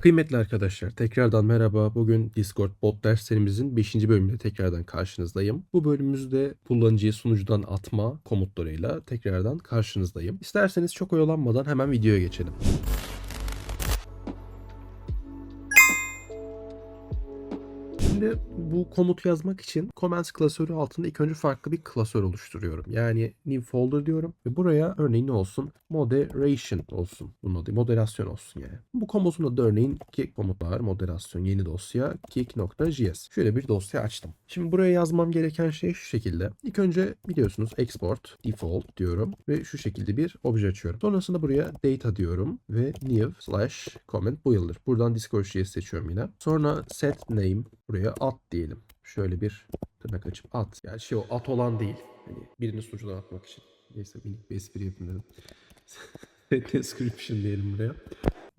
Kıymetli arkadaşlar, tekrardan merhaba. Bugün Discord bot derslerimizin 5. bölümünde tekrardan karşınızdayım. Bu bölümümüzde kullanıcıyı sunucudan atma komutlarıyla tekrardan karşınızdayım. İsterseniz çok oyalanmadan hemen videoya geçelim. Şimdi bu komutu yazmak için commands klasörü altında ilk önce farklı bir klasör oluşturuyorum. Yani new folder diyorum ve buraya örneğin ne olsun? Moderation olsun. Bunun adı moderasyon olsun yani. Bu komutun adı örneğin kick komut var. Moderasyon yeni dosya kick.js. Şöyle bir dosya açtım. Şimdi buraya yazmam gereken şey şu şekilde. İlk önce biliyorsunuz export default diyorum ve şu şekilde bir obje açıyorum. Sonrasında buraya data diyorum ve new slash comment bu. Buradan Discord.js seçiyorum yine. Sonra set name buraya at diyelim. Şöyle bir tırnak açıp at. Yani şey o at olan değil. Hani birini sunucudan atmak için. Neyse minik bir espri yapayım dedim. Description diyelim buraya.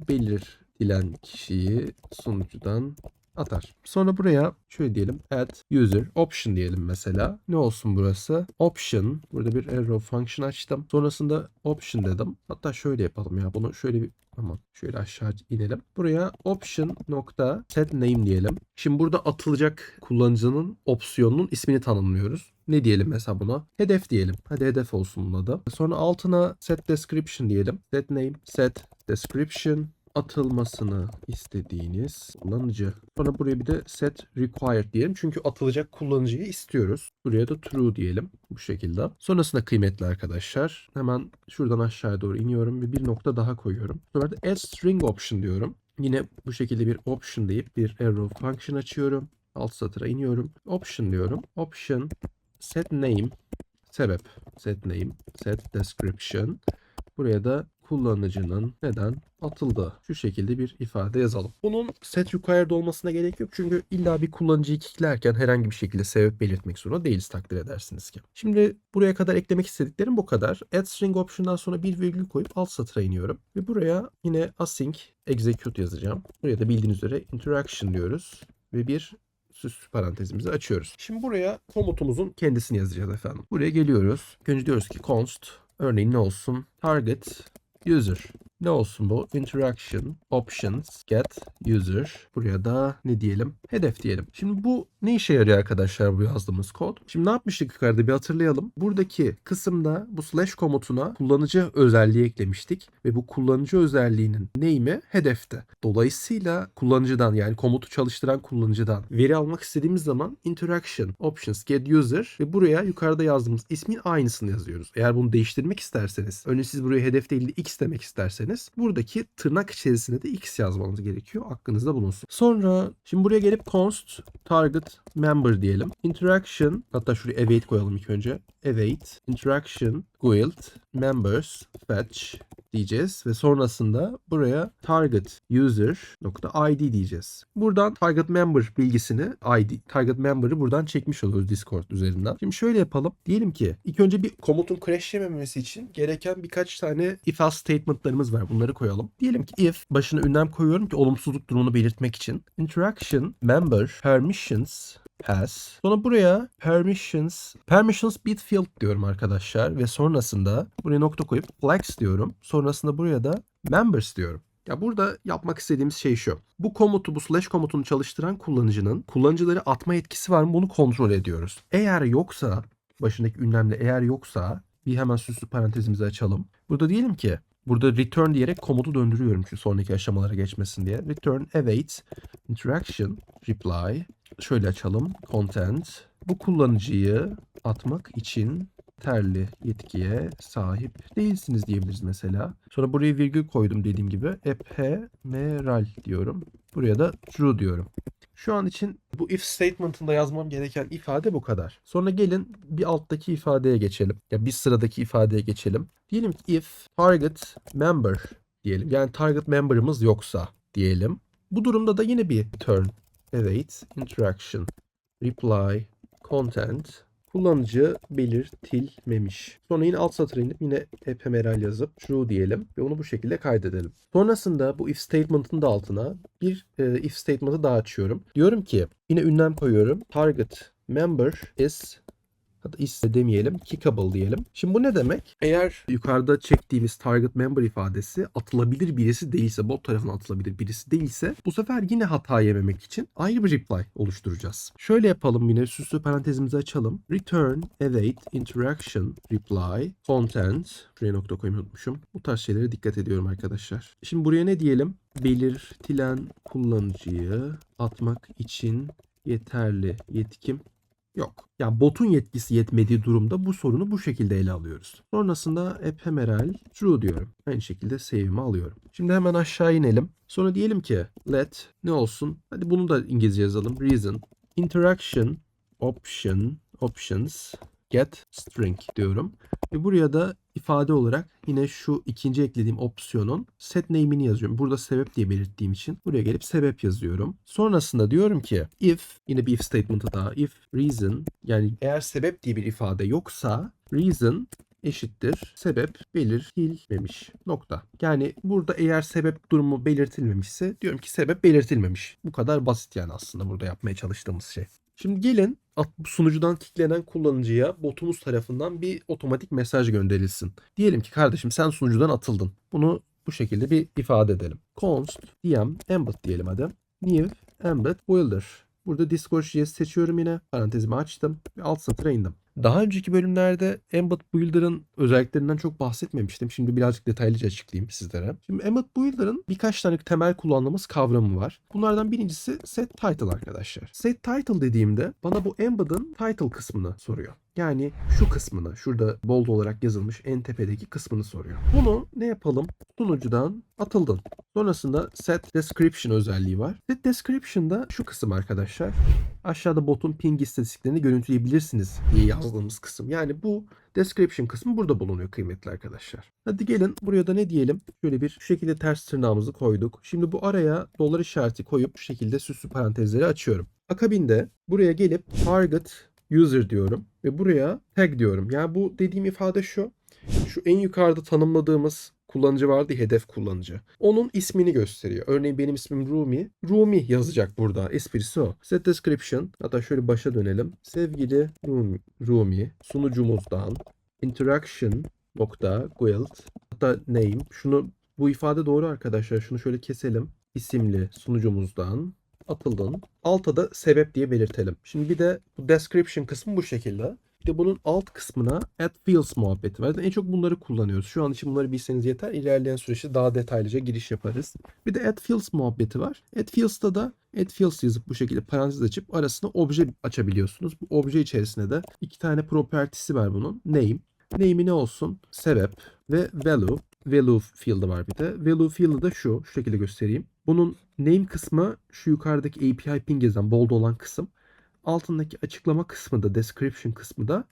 Belirtilen kişiyi sunucudan atar. Sonra buraya şöyle diyelim add user option diyelim mesela. Ne olsun burası? Option. Burada bir arrow function açtım. Sonrasında option dedim. Hatta şöyle yapalım ya. Bunu şöyle bir Aman şöyle aşağı inelim. Buraya option nokta set name diyelim. Şimdi burada atılacak kullanıcının opsiyonunun ismini tanımlıyoruz. Ne diyelim mesela buna? Hedef diyelim. Hadi hedef olsun bunun adı. Sonra altına set description diyelim. Set name, set description atılmasını istediğiniz kullanıcı. Sonra buraya bir de set required diyelim. Çünkü atılacak kullanıcıyı istiyoruz. Buraya da true diyelim. Bu şekilde. Sonrasında kıymetli arkadaşlar. Hemen şuradan aşağıya doğru iniyorum ve bir nokta daha koyuyorum. Sonra da add string option diyorum. Yine bu şekilde bir option deyip bir arrow function açıyorum. Alt satıra iniyorum. Option diyorum. Option set name sebep set name set description Buraya da kullanıcının neden atıldı. Şu şekilde bir ifade yazalım. Bunun set required olmasına gerek yok. Çünkü illa bir kullanıcıyı kicklerken herhangi bir şekilde sebep belirtmek zorunda değiliz takdir edersiniz ki. Şimdi buraya kadar eklemek istediklerim bu kadar. Add string option'dan sonra bir virgül koyup alt satıra iniyorum. Ve buraya yine async execute yazacağım. Buraya da bildiğiniz üzere interaction diyoruz. Ve bir süs parantezimizi açıyoruz. Şimdi buraya komutumuzun kendisini yazacağız efendim. Buraya geliyoruz. Önce diyoruz ki const örneğin ne olsun? Target user. Ne olsun bu? Interaction, options, get, user. Buraya da ne diyelim? Hedef diyelim. Şimdi bu ne işe yarıyor arkadaşlar bu yazdığımız kod? Şimdi ne yapmıştık yukarıda bir hatırlayalım. Buradaki kısımda bu slash komutuna kullanıcı özelliği eklemiştik. Ve bu kullanıcı özelliğinin name'i hedefte. Dolayısıyla kullanıcıdan yani komutu çalıştıran kullanıcıdan veri almak istediğimiz zaman interaction, options, get user ve buraya yukarıda yazdığımız ismin aynısını yazıyoruz. Eğer bunu değiştirmek isterseniz, örneğin siz buraya hedef değil de x demek isterseniz buradaki tırnak içerisinde de x yazmanız gerekiyor. Aklınızda bulunsun. Sonra şimdi buraya gelip const target member diyelim. Interaction hatta şuraya await koyalım ilk önce. Await interaction guild members fetch diyeceğiz ve sonrasında buraya target user nokta id diyeceğiz. Buradan target member bilgisini id target member'ı buradan çekmiş oluyoruz Discord üzerinden. Şimdi şöyle yapalım. Diyelim ki ilk önce bir komutun crash yememesi için gereken birkaç tane if else statement'larımız var. Bunları koyalım. Diyelim ki if başına ünlem koyuyorum ki olumsuzluk durumunu belirtmek için. Interaction member permissions has. Sonra buraya permissions permissions bit field diyorum arkadaşlar ve sonrasında buraya nokta koyup flex diyorum. Sonrasında buraya da members diyorum. Ya burada yapmak istediğimiz şey şu. Bu komutu, bu slash komutunu çalıştıran kullanıcının kullanıcıları atma etkisi var mı bunu kontrol ediyoruz. Eğer yoksa, başındaki ünlemle eğer yoksa bir hemen süslü parantezimizi açalım. Burada diyelim ki Burada return diyerek komutu döndürüyorum çünkü sonraki aşamalara geçmesin diye. Return await interaction reply şöyle açalım. Content. Bu kullanıcıyı atmak için terli yetkiye sahip değilsiniz diyebiliriz mesela. Sonra buraya virgül koydum dediğim gibi. Ephemeral diyorum. Buraya da true diyorum. Şu an için bu if statement'ında yazmam gereken ifade bu kadar. Sonra gelin bir alttaki ifadeye geçelim. Ya bir sıradaki ifadeye geçelim. Diyelim ki if target member diyelim. Yani target member'ımız yoksa diyelim. Bu durumda da yine bir turn await interaction reply content kullanıcı belirtilmemiş. Sonra yine alt satıra inip yine ephemeral yazıp true diyelim ve onu bu şekilde kaydedelim. Sonrasında bu if statement'ın da altına bir e, if statement'ı daha açıyorum. Diyorum ki yine ünlem koyuyorum. Target member is Hatta is demeyelim. Kickable diyelim. Şimdi bu ne demek? Eğer yukarıda çektiğimiz target member ifadesi atılabilir birisi değilse, bot tarafından atılabilir birisi değilse bu sefer yine hata yememek için ayrı bir reply oluşturacağız. Şöyle yapalım yine süslü parantezimizi açalım. Return, await, interaction, reply, content. Şuraya nokta koymayı unutmuşum. Bu tarz şeylere dikkat ediyorum arkadaşlar. Şimdi buraya ne diyelim? Belirtilen kullanıcıyı atmak için yeterli yetkim yok. Yani botun yetkisi yetmediği durumda bu sorunu bu şekilde ele alıyoruz. Sonrasında ephemeral true diyorum. Aynı şekilde save'imi alıyorum. Şimdi hemen aşağı inelim. Sonra diyelim ki let ne olsun? Hadi bunu da İngilizce yazalım. Reason. Interaction option options get string diyorum. Ve buraya da ifade olarak yine şu ikinci eklediğim opsiyonun set name'ini yazıyorum. Burada sebep diye belirttiğim için buraya gelip sebep yazıyorum. Sonrasında diyorum ki if yine bir if statement'ı daha if reason yani eğer sebep diye bir ifade yoksa reason eşittir sebep belirtilmemiş nokta. Yani burada eğer sebep durumu belirtilmemişse diyorum ki sebep belirtilmemiş. Bu kadar basit yani aslında burada yapmaya çalıştığımız şey. Şimdi gelin sunucudan kicklenen kullanıcıya botumuz tarafından bir otomatik mesaj gönderilsin. Diyelim ki kardeşim sen sunucudan atıldın. Bunu bu şekilde bir ifade edelim. const dm embed diyelim hadi. New embed builder. Burada Discord.js seçiyorum yine. Parantezimi açtım ve alt satıra indim. Daha önceki bölümlerde Embed Builder'ın özelliklerinden çok bahsetmemiştim. Şimdi birazcık detaylıca açıklayayım sizlere. Şimdi Embed Builder'ın birkaç tane temel kullandığımız kavramı var. Bunlardan birincisi set title arkadaşlar. Set title dediğimde bana bu Embed'ın title kısmını soruyor. Yani şu kısmını, şurada bold olarak yazılmış en tepedeki kısmını soruyor. Bunu ne yapalım? Sunucudan atıldın. Sonrasında set description özelliği var. Set description'da şu kısım arkadaşlar. Aşağıda botun ping istatistiklerini görüntüleyebilirsiniz diye yazdığımız kısım. Yani bu description kısmı burada bulunuyor kıymetli arkadaşlar. Hadi gelin buraya da ne diyelim? Şöyle bir şu şekilde ters tırnağımızı koyduk. Şimdi bu araya dolar işareti koyup şu şekilde süslü parantezleri açıyorum. Akabinde buraya gelip target user diyorum ve buraya tag diyorum. Yani bu dediğim ifade şu. Şu en yukarıda tanımladığımız kullanıcı vardı hedef kullanıcı. Onun ismini gösteriyor. Örneğin benim ismim Rumi. Rumi yazacak burada. Esprisi o. Set description. Hatta şöyle başa dönelim. Sevgili Rumi, Rumi sunucumuzdan interaction nokta guild hatta name. Şunu bu ifade doğru arkadaşlar. Şunu şöyle keselim. İsimli sunucumuzdan atıldın. Alta da sebep diye belirtelim. Şimdi bir de bu description kısmı bu şekilde. Bir de bunun alt kısmına add fields muhabbeti var. En çok bunları kullanıyoruz. Şu an için bunları bilseniz yeter. İlerleyen süreçte daha detaylıca giriş yaparız. Bir de add fields muhabbeti var. Add fields'ta da add fields yazıp bu şekilde parantez açıp arasına obje açabiliyorsunuz. Bu obje içerisinde de iki tane property'si var bunun. Name. Name'i ne olsun? Sebep ve value. Value field'ı var bir de. Value field'ı da şu. Şu şekilde göstereyim. Bunun name kısmı şu yukarıdaki API ping yazan bold olan kısım. Altındaki açıklama kısmı da description kısmı da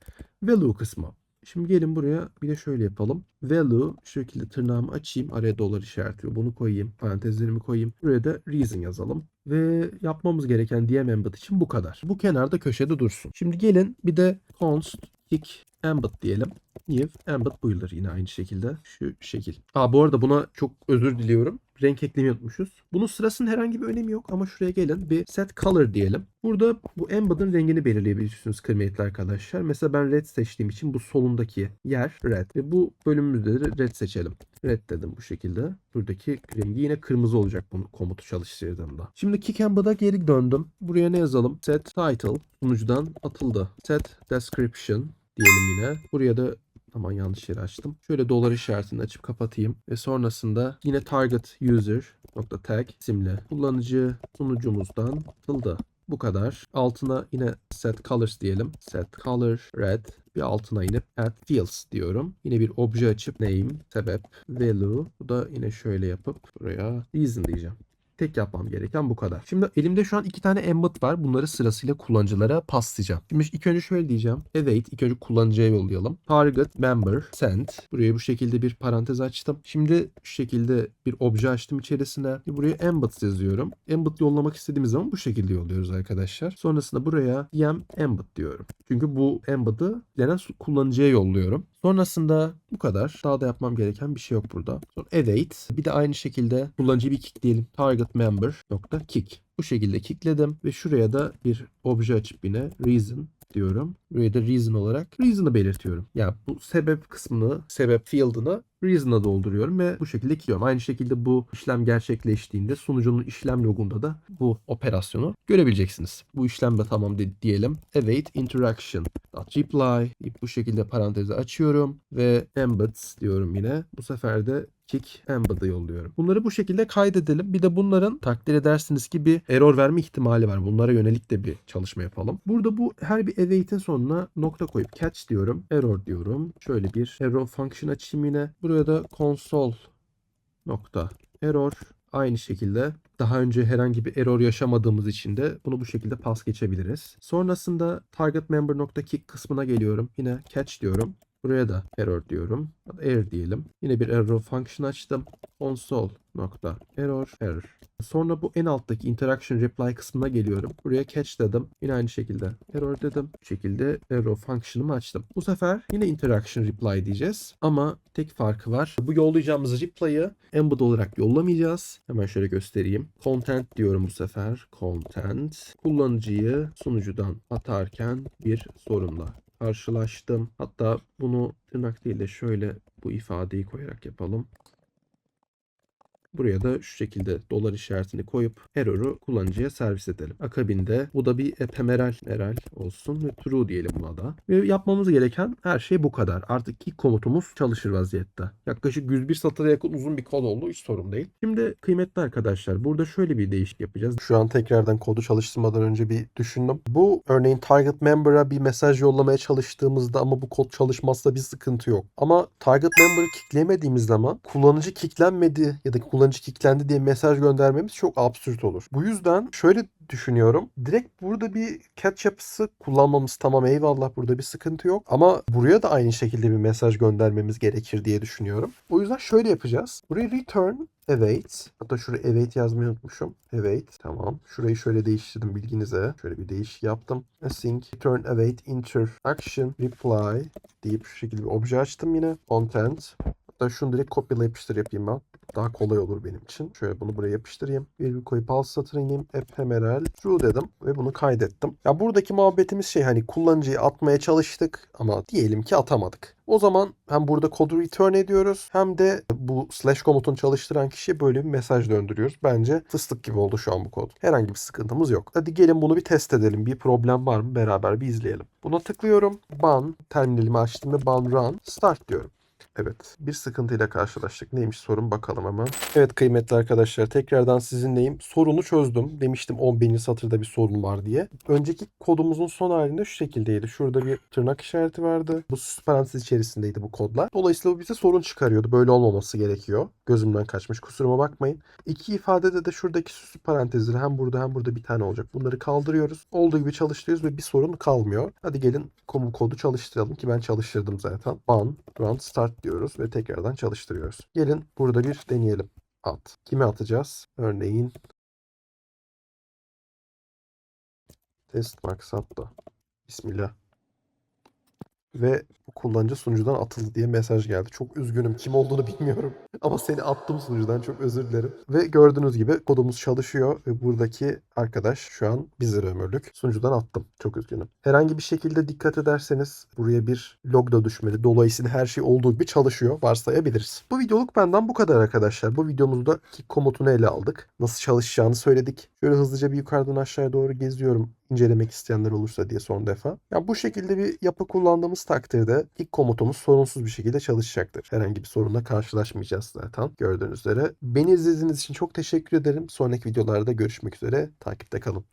value kısmı. Şimdi gelin buraya bir de şöyle yapalım. Value şu şekilde tırnağımı açayım. Araya dolar işareti. Bunu koyayım. Parantezlerimi koyayım. Buraya da reason yazalım. Ve yapmamız gereken DM embed için bu kadar. Bu kenarda köşede dursun. Şimdi gelin bir de const kick embed diyelim. New embed builder yine aynı şekilde. Şu şekil. Aa bu arada buna çok özür diliyorum. Renk eklemeyi unutmuşuz. Bunun sırasının herhangi bir önemi yok ama şuraya gelin bir set color diyelim. Burada bu embed'ın rengini belirleyebilirsiniz kıymetli arkadaşlar. Mesela ben red seçtiğim için bu solundaki yer red. Ve bu bölümümüzde de red seçelim. Red dedim bu şekilde. Buradaki rengi yine kırmızı olacak bunu komutu çalıştırdığımda. Şimdi kick embed'a geri döndüm. Buraya ne yazalım? Set title sunucudan atıldı. Set description diyelim yine. Buraya da Aman yanlış yeri açtım. Şöyle dolar işaretini açıp kapatayım. Ve sonrasında yine target user nokta tag isimli kullanıcı sunucumuzdan atıldı. Bu kadar. Altına yine set colors diyelim. Set color red. Bir altına inip add fields diyorum. Yine bir obje açıp name, sebep, value. Bu da yine şöyle yapıp buraya reason diyeceğim. Tek yapmam gereken bu kadar. Şimdi elimde şu an iki tane embed var. Bunları sırasıyla kullanıcılara paslayacağım. Şimdi ilk önce şöyle diyeceğim. Await ilk önce kullanıcıya yollayalım. Target member send. Buraya bu şekilde bir parantez açtım. Şimdi şu şekilde bir obje açtım içerisine. Buraya embed yazıyorum. Embed yollamak istediğimiz zaman bu şekilde yolluyoruz arkadaşlar. Sonrasında buraya dm embed diyorum. Çünkü bu embed'ı dilenen kullanıcıya yolluyorum. Sonrasında bu kadar. Daha da yapmam gereken bir şey yok burada. Sonra await. Bir de aynı şekilde kullanıcıyı bir kick diyelim. Target member nokta kick. Bu şekilde kickledim ve şuraya da bir obje açıp yine reason diyorum. Buraya da reason olarak reason'ı belirtiyorum. Yani bu sebep kısmını, sebep field'ını reason'a dolduruyorum ve bu şekilde gidiyorum. Aynı şekilde bu işlem gerçekleştiğinde sunucunun işlem logunda da bu operasyonu görebileceksiniz. Bu işlem de tamam de- diyelim. Await interaction reply bu şekilde parantezi açıyorum ve embeds diyorum yine. Bu sefer de kick embed'ı yolluyorum. Bunları bu şekilde kaydedelim. Bir de bunların takdir edersiniz ki bir error verme ihtimali var. Bunlara yönelik de bir çalışma yapalım. Burada bu her bir await'in sonuna nokta koyup catch diyorum. Error diyorum. Şöyle bir error function açayım yine. Buraya da console nokta error aynı şekilde daha önce herhangi bir error yaşamadığımız için de bunu bu şekilde pas geçebiliriz. Sonrasında target member nokta kick kısmına geliyorum. Yine catch diyorum. Buraya da error diyorum. Error diyelim. Yine bir error function açtım. Console nokta error error. Sonra bu en alttaki interaction reply kısmına geliyorum. Buraya catch dedim. Yine aynı şekilde error dedim. Bu şekilde error function'ımı açtım. Bu sefer yine interaction reply diyeceğiz. Ama tek farkı var. Bu yollayacağımız reply'ı embed olarak yollamayacağız. Hemen şöyle göstereyim. Content diyorum bu sefer. Content. Kullanıcıyı sunucudan atarken bir sorunla karşılaştım. Hatta bunu tırnak değil de şöyle bu ifadeyi koyarak yapalım. Buraya da şu şekilde dolar işaretini koyup error'u kullanıcıya servis edelim. Akabinde bu da bir ephemeral meral olsun ve true diyelim buna da. Ve yapmamız gereken her şey bu kadar. Artık ilk komutumuz çalışır vaziyette. Yaklaşık 101 satıra yakın uzun bir kod oldu. Hiç sorun değil. Şimdi kıymetli arkadaşlar burada şöyle bir değişik yapacağız. Şu an tekrardan kodu çalıştırmadan önce bir düşündüm. Bu örneğin target member'a bir mesaj yollamaya çalıştığımızda ama bu kod çalışmazsa bir sıkıntı yok. Ama target member'ı kickleyemediğimiz zaman kullanıcı kicklenmedi ya da kullanıcı kicklendi diye mesaj göndermemiz çok absürt olur. Bu yüzden şöyle düşünüyorum. Direkt burada bir catch yapısı kullanmamız tamam eyvallah burada bir sıkıntı yok. Ama buraya da aynı şekilde bir mesaj göndermemiz gerekir diye düşünüyorum. O yüzden şöyle yapacağız. Buraya return await. Hatta şuraya await yazmayı unutmuşum. Await. Tamam. Şurayı şöyle değiştirdim bilginize. Şöyle bir değiş yaptım. Async return await interaction reply deyip şu şekilde bir obje açtım yine. Content. Hatta şunu direkt kopyala yapıştır yapayım ben. Daha kolay olur benim için. Şöyle bunu buraya yapıştırayım. Virgül koyup alt satır ineyim. Ephemeral true dedim ve bunu kaydettim. Ya buradaki muhabbetimiz şey hani kullanıcıyı atmaya çalıştık ama diyelim ki atamadık. O zaman hem burada kodu return ediyoruz hem de bu slash komutunu çalıştıran kişiye böyle bir mesaj döndürüyoruz. Bence fıstık gibi oldu şu an bu kod. Herhangi bir sıkıntımız yok. Hadi gelin bunu bir test edelim. Bir problem var mı? Beraber bir izleyelim. Buna tıklıyorum. Ban. Terminalimi açtım ve ban run. Start diyorum. Evet. Bir sıkıntıyla karşılaştık. Neymiş sorun bakalım hemen. Evet kıymetli arkadaşlar tekrardan sizinleyim. Sorunu çözdüm. Demiştim 11. satırda bir sorun var diye. Önceki kodumuzun son halinde şu şekildeydi. Şurada bir tırnak işareti vardı. Bu süs parantez içerisindeydi bu kodlar. Dolayısıyla bu bize sorun çıkarıyordu. Böyle olmaması gerekiyor. Gözümden kaçmış. Kusuruma bakmayın. İki ifadede de şuradaki süslü parantezleri hem burada hem burada bir tane olacak. Bunları kaldırıyoruz. Olduğu gibi çalıştırıyoruz ve bir sorun kalmıyor. Hadi gelin kodu çalıştıralım ki ben çalıştırdım zaten. Ban, run, start diyoruz ve tekrardan çalıştırıyoruz. Gelin burada bir deneyelim. At. Kime atacağız? Örneğin test maksatla. Bismillah. Ve kullanıcı sunucudan atıldı diye mesaj geldi. Çok üzgünüm. Kim olduğunu bilmiyorum. Ama seni attım sunucudan. Çok özür dilerim. Ve gördüğünüz gibi kodumuz çalışıyor. Ve buradaki arkadaş şu an bizler ömürlük. Sunucudan attım. Çok üzgünüm. Herhangi bir şekilde dikkat ederseniz buraya bir log da düşmeli. Dolayısıyla her şey olduğu gibi çalışıyor. Varsayabiliriz. Bu videoluk benden bu kadar arkadaşlar. Bu videomuzda kick komutunu ele aldık. Nasıl çalışacağını söyledik. Şöyle hızlıca bir yukarıdan aşağıya doğru geziyorum incelemek isteyenler olursa diye son defa. Ya bu şekilde bir yapı kullandığımız takdirde ilk komutumuz sorunsuz bir şekilde çalışacaktır. Herhangi bir sorunla karşılaşmayacağız zaten gördüğünüz üzere. Beni izlediğiniz için çok teşekkür ederim. Sonraki videolarda görüşmek üzere. Takipte kalın.